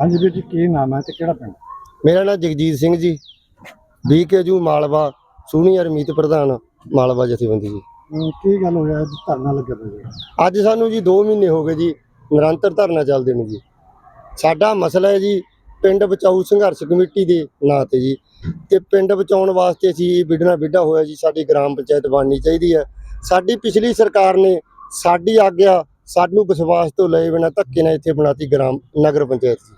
ਹਾਂਜੀ ਵੀਰ ਜੀ ਕੀ ਨਾਮ ਹੈ ਤੇ ਕਿਹੜਾ ਪਿੰਡ? ਮੇਰਾ ਨਾਮ ਜਗਜੀਤ ਸਿੰਘ ਜੀ। ਬੀਕੇਜੂ ਮਾਲਵਾ ਸੀਨੀਅਰ ਮੀਤ ਪ੍ਰਧਾਨ ਮਾਲਵਾ ਜਥੇਬੰਦੀ ਜੀ। ਕੀ ਗੱਲ ਹੋਇਆ? ਅੱਜ ਧਰਨਾ ਲੱਗਿਆ ਪਿਆ ਜੀ। ਅੱਜ ਸਾਨੂੰ ਜੀ 2 ਮਹੀਨੇ ਹੋ ਗਏ ਜੀ ਨਿਰੰਤਰ ਧਰਨਾ ਚੱਲਦੇ ਨੇ ਜੀ। ਸਾਡਾ ਮਸਲਾ ਹੈ ਜੀ ਪਿੰਡ ਬਚਾਊ ਸੰਘਰਸ਼ ਕਮੇਟੀ ਦੇ ਨਾਂ ਤੇ ਜੀ। ਤੇ ਪਿੰਡ ਬਚਾਉਣ ਵਾਸਤੇ ਅਸੀਂ ਬਿਡਣਾ ਬਿੱਡਾ ਹੋਇਆ ਜੀ ਸਾਡੀ ਗ੍ਰਾਮ ਪੰਚਾਇਤ ਬਣਨੀ ਚਾਹੀਦੀ ਹੈ। ਸਾਡੀ ਪਿਛਲੀ ਸਰਕਾਰ ਨੇ ਸਾਡੀ ਆਗਿਆ ਸਾਨੂੰ ਵਿਸ਼ਵਾਸ ਤੋਂ ਲਏ ਬਿਨਾਂ ਧੱਕੇ ਨਾਲ ਇੱਥੇ ਬਣਾਤੀ ਗ੍ਰਾਮ ਨਗਰ ਪੰਚਾਇਤ ਜੀ।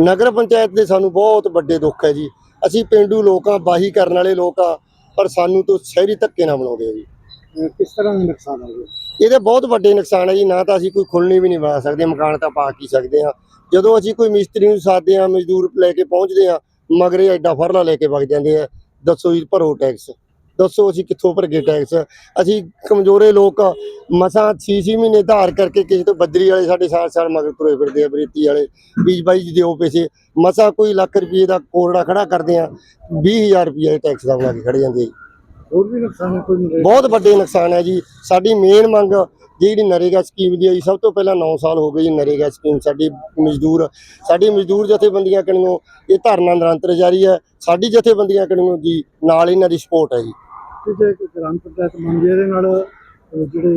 ਨਗਰ ਪੰਚਾਇਤ ਦੇ ਸਾਨੂੰ ਬਹੁਤ ਵੱਡੇ ਦੁੱਖ ਹੈ ਜੀ। ਅਸੀਂ ਪਿੰਡੂ ਲੋਕਾਂ ਬਾਹੀ ਕਰਨ ਵਾਲੇ ਲੋਕ ਆ ਪਰ ਸਾਨੂੰ ਤੋਂ ਸ਼ਹਿਰੀ ਧੱਕੇ ਨਾਲ ਬਣਾਉਂਦੇ ਆ ਜੀ। ਕਿਸ ਤਰ੍ਹਾਂ ਦਾ ਨੁਕਸਾਨ ਹੋ ਗਿਆ ਇਹਦੇ ਬਹੁਤ ਵੱਡੇ ਨੁਕਸਾਨ ਹੈ ਜੀ। ਨਾ ਤਾਂ ਅਸੀਂ ਕੋਈ ਖੁੱਲਣੀ ਵੀ ਨਹੀਂ ਬਣਾ ਸਕਦੇ ਮਕਾਨ ਤਾਂ ਪਾ ਕੀ ਸਕਦੇ ਆ ਜਦੋਂ ਅਸੀਂ ਕੋਈ ਮਿਸਤਰੀ ਨੂੰ ਸਾਦੇ ਆ ਮਜ਼ਦੂਰ ਲੈ ਕੇ ਪਹੁੰਚਦੇ ਆ ਮਗਰੇ ਐਡਾ ਫਰਲਾ ਲੈ ਕੇ ਵਗ ਜਾਂਦੇ ਆ। ਦੱਸੋ ਜੀ ਭਰੋ ਟੈਕਸ। ਦੱਸੋ ਅਸੀਂ ਕਿੱਥੋਂ ਭਰਗੇ ਟੈਕਸ ਅਸੀਂ ਕਮਜ਼ੋਰੇ ਲੋਕ ਮਸਾਂ 6-6 ਮਹੀਨੇ ਧਾਰ ਕਰਕੇ ਕਿਸੇ ਤੋਂ ਬੱਦਰੀ ਵਾਲੇ ਸਾਡੇ ਸਾਲ ਸਾਲ ਮਗਰ ਤੁਰੇ ਫਿਰਦੇ ਆ ਬਰੇਤੀ ਵਾਲੇ। ਬੀਜ ਬਾਈ ਜੀ ਦਿਓ ਪੈਸੇ। ਮਸਾਂ ਕੋਈ ਲੱਖ ਰੁਪਏ ਦਾ ਕੋਰੜਾ ਖੜਾ ਕਰਦੇ ਆ 20000 ਰੁਪਏ ਟੈਕਸ ਦਾ ਬਣਾ ਕੇ ਖੜ ਜਾਂਦੇ। ਹੋਰ ਵੀ ਨੁਕਸਾਨ ਕੋਈ ਬਹੁਤ ਵੱਡੇ ਨੁਕਸਾਨ ਹੈ ਜੀ। ਸਾਡੀ ਮੇਨ ਮੰਗ ਜਿਹੜੀ ਨਰੇਗਾ ਸਕੀਮ ਦੀ ਆਈ ਸਭ ਤੋਂ ਪਹਿਲਾਂ 9 ਸਾਲ ਹੋ ਗਏ ਜੀ ਨਰੇਗਾ ਸਕੀਮ ਸਾਡੀ ਮਜ਼ਦੂਰ ਸਾਡੀ ਮਜ਼ਦੂਰ ਜਥੇਬੰਦੀਆਂ ਕਣੀਓ ਇਹ ਧਰਨਾ ਨਿਰੰਤਰ ਜਾਰੀ ਹੈ ਸਾਡੀ ਜਥੇਬੰਦੀਆਂ ਕਣੀਓ ਜੀ ਨਾਲ ਇਹਨਾਂ ਦੀ ਸਪੋਰਟ ਹੈ ਜੀ। ਕਿ ਜੇ ਕੋਈ ਗ੍ਰਾਮ ਪੰਚਾਇਤ ਮੰਗੇ ਇਹਦੇ ਨਾਲ ਅਹ ਜਿਹੜੇ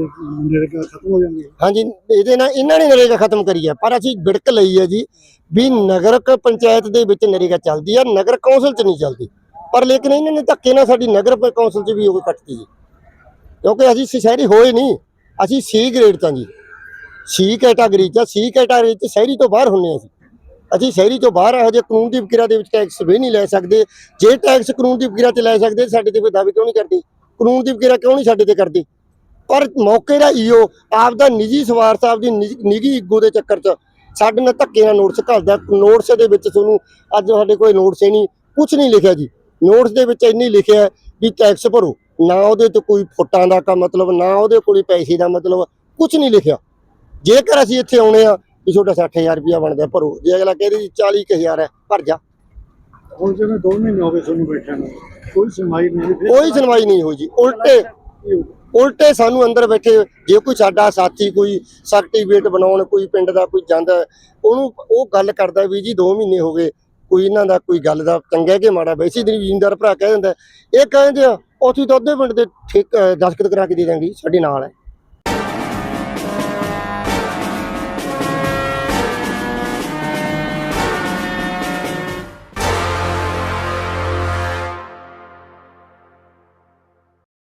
ਨਰੇਗਾ ਖਤਮ ਹੋ ਜਾਂਦੀ ਹੈ ਹਾਂਜੀ ਇਹਦੇ ਨਾਲ ਇਹਨਾਂ ਨੇ ਨਰੇਗਾ ਖਤਮ ਕਰੀ ਹੈ ਪਰ ਅਸੀਂ ਵਿੜਕ ਲਈ ਹੈ ਜੀ ਵੀ ਨਗਰ ਪੰਚਾਇਤ ਦੇ ਵਿੱਚ ਨਰੇਗਾ ਚੱਲਦੀ ਹੈ ਨਗਰ ਕੌਂਸਲ 'ਚ ਨਹੀਂ ਚੱਲਦੀ। ਪਰ ਲੇਕਿਨ ਇਹਨਾਂ ਨੇ ਧੱਕੇ ਨਾਲ ਸਾਡੀ ਨਗਰ ਕੌਂਸਲ 'ਚ ਵੀ ਉਹ ਕੱਟਤੀ ਜੀ। ਕਿਉਂਕਿ ਅਸੀਂ ਸ਼ਹਿਰੀ ਹੋਏ ਨਹੀਂ। ਅਸੀਂ ਸੀ ਗ੍ਰੇਡ ਤਾਂ ਜੀ। ਸੀ ਕੈਟਾਗਰੀ 'ਚ ਸੀ ਕੈਟਾਗਰੀ 'ਚ ਸ਼ਹਿਰੀ ਤੋਂ ਬਾਹਰ ਹੁੰਨੇ ਅਸੀਂ। ਅਸੀਂ ਸ਼ਹਿਰੀ ਤੋਂ ਬਾਹਰ ਇਹੋ ਜਿਹੇ ਕਾਨੂੰਨ ਦੀ ਪ੍ਰਕਿਰਿਆ ਦੇ ਵਿੱਚ ਟੈਕਸ ਵੀ ਨਹੀਂ ਲੈ ਸਕਦੇ। ਜੇ ਟੈਕਸ ਕਾਨੂੰਨ ਦੀ ਪ੍ਰਕਿਰਿਆ 'ਚ ਲੈ ਸਕਦੇ, ਸਾਡੇ ਤੇ ਕੋਈ ਦਾਅਵੇ ਕਿਉਂ ਨਹੀਂ ਕਰਦੇ? ਕਾਨੂੰਨ ਦੀ ਪ੍ਰਕਿਰਿਆ ਕਿਉਂ ਨਹੀਂ ਸਾਡੇ ਤੇ ਕਰਦੇ? ਪਰ ਮੌਕੇ ਦਾ ਈਓ ਆਪ ਦਾ ਨਿੱਜੀ ਸਵਾਰਥ ਆਪ ਦੀ ਨਿੱਜੀ- ਈਗੋ ਦੇ ਚੱਕਰ 'ਚ ਸਾਡੇ ਨਾਲ ਧੱਕੇ ਨਾਲ ਨੋਟਸ ਘੱਲਦਾ ਨੋਟਸ ਦੇ ਵਿੱਚ ਤੁਹਾਨੂੰ ਅੱਜ ਸਾਡੇ ਕੋਲ ਨੋਟਸ ਹੀ ਨਹੀਂ ਕੁਝ ਨਹੀਂ ਲਿਖਿਆ ਜੀ। ਨੋਟਸ ਦੇ ਵਿੱਚ ਇੰਨੀ ਲਿਖਿਆ ਵੀ ਟੈਕਸ ਭਰੋ। ਨਾ ਉਹਦੇ ਤੇ ਕੋਈ ਫੁੱਟਾਂ ਦਾ ਕਾ ਮਤਲਬ ਨਾ ਉਹਦੇ ਕੋਲ ਪੈਸੇ ਦਾ ਮਤਲਬ ਕੁਝ ਨਹੀਂ ਲਿਖਿਆ। ਜੇਕਰ ਅਸੀਂ ਇੱਥੇ ਆਉਣੇ ਆ ਵੀ ਤੁਹਾਡਾ 60000 ਰੁਪਇਆ ਬਣਦਾ ਭਰੋ। ਜੇ ਅਗਲਾ ਕਹਿੰਦੇ ਜੀ 40000 ਹੈ ਭਰ ਜਾ। ਹੁਣ ਜਿਵੇਂ 2 ਮਹੀਨੇ ਹੋ ਗਏ ਤੁਹਾਨੂੰ ਬੈਠਿਆਂ ਨੂੰ ਕੋਈ ਸੁਣਵਾਈ ਨਹੀਂ ਕੋਈ ਸੁਣਵਾਈ ਨਹੀਂ ਹੋਈ ਜੀ। ਉਲਟੇ? ਉਲਟੇ ਸਾਨੂੰ ਅੰਦਰ ਬੈਠੇ ਜੇ ਕੋਈ ਸਾਡਾ ਸਾਥੀ ਕੋਈ ਸਰਟੀਫਿਕੇਟ ਬਣਾਉਣ ਕੋਈ ਪਿੰਡ ਦਾ ਕੋਈ ਜਾਂਦਾ ਉਹਨੂੰ ਉਹ ਗੱਲ ਕਰਦਾ ਵੀ ਜੀ 2 ਮਹੀਨੇ ਹੋ ਗਏ ਕੋਈ ਇਹਨਾਂ ਦਾ ਕੋਈ ਗੱਲ ਦਾ ਚੰਗਾ ਕਿ ਮਾੜਾ, ਵੈਸੇ ਦਿਨ ਜ਼ਿੰਦਾਰ ਭਰਾ ਕਹਿ ਦਿੰਦਾ ਹੈ। ਇਹ ਕਹਿੰਦੇ ਆ ਅਸੀਂ ਤਾਂ ਅੱਧੇ ਪਿੰਡ ਦੇ ਠੇਕ ਅਹ ਦਸਤਖਤ ਕਰਾ ਕੇ ਦੇ ਦਾਂਗੇ ਸਾਡੇ ਨਾਲ ਹੈ